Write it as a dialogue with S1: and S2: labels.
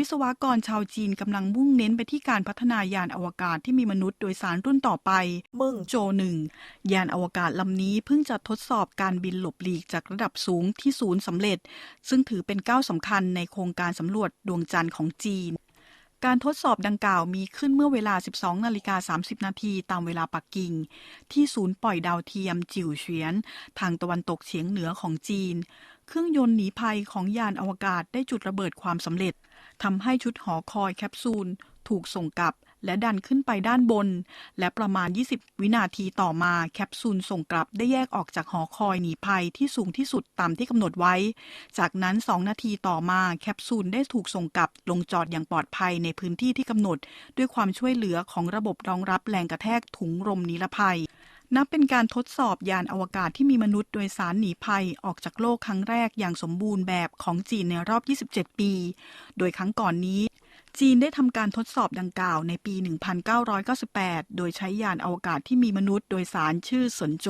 S1: วิศวกรชาวจีนกำลังมุ่งเน้นไปที่การพัฒนายานอวกาศที่มีมนุษย์โดยสารรุ่นต่อไปมึงโจหนึ่งยานอวกาศลำนี้เพิ่งจะทดสอบการบินหลบหลีกจากระดับสูงที่ศูนย์สำเร็จ ซึ่งถือเป็นก้าวสำคัญในโครงการสำรวจดวงจันทร์ของจีนการทดสอบดังกล่าวมีขึ้นเมื่อเวลา 12 นาฬิกา 30 นาทีตามเวลาปักกิ่ง ที่ศูนย์ปล่อยดาวเทียมจิ๋วเฉียน ทางตะวันตกเฉียงเหนือของจีน เครื่องยนต์หนีภัยของยานอวกาศได้จุดระเบิดความสำเร็จทำให้ชุดหอคอยแคปซูล ถูกส่งกลับ และดันขึ้นไปด้านบน และประมาณ 20 วินาทีต่อมาแคปซูลส่งกลับได้แยกออกจากหอคอยหนีภัยที่สูงที่สุดตามที่กำหนดไว้ จากนั้น 2 นาทีต่อมาแคปซูลได้ถูกส่งกลับ ลงจอดอย่างปลอดภัยในพื้นที่ที่กำหนด ด้วยความช่วยเหลือของระบบรองรับแรงกระแทกถุงลมนิรภัย นับเป็นการทดสอบยานอวกาศที่มีมนุษย์โดยสารหนีภัยออกจากโลกครั้งแรกอย่างสมบูรณ์แบบของจีนในรอบ 27 ปี โดยครั้งก่อนนี้ จีนได้ทำการทดสอบดังกล่าวในปี 1998 โดยใช้ยานอวกาศที่มีมนุษย์โดยสารชื่อสนโจ